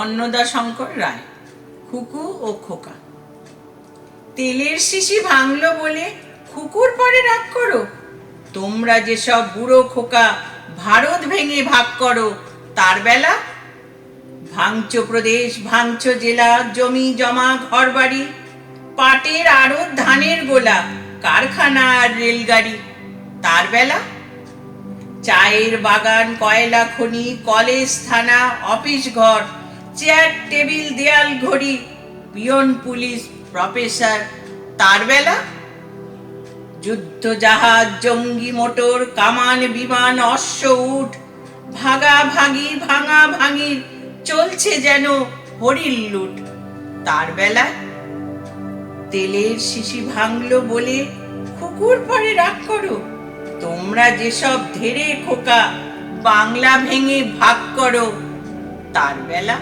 অন্নদা শঙ্কর রায়, খুকু ও খোকা। তেলের শিশি ভাঙলো বলে খুকুর পরে রাগ করো। তোমরা যেসব বুড়ো খোকা ভারত ভেঙে ভাগ করো, তার বেলা ভাঙচ প্রদেশ, ভাঙচ জেলা, জমি জমা, ঘরবাড়ি, পাটের আড়ত, ধানের গোলা, কারখানা আর রেলগাড়ি, তার বেলা চায়ের বাগান, কয়লা খনি, কলেজ, থানা, অফিস ঘর চেয়ার, টেবিল, দেয়াল, ঘড়ি, পিয়ন, পুলিশ, প্রফেসর, তার বেলা? যুদ্ধ জাহাজ জঙ্গি মোটর, কামান, বিমান, অশ্ব উঠ, ভাগা ভাগি, ভাঙা ভাঙি, চলছে যেন হরিল লুট। তার বেলা? তেলের শিশি ভাঙলো বলে কুকুর পরে রাগ করো। তোমরা যেসব ধেরে খোকা, বাংলা ভেঙে ভাগ করো। তার বেলা?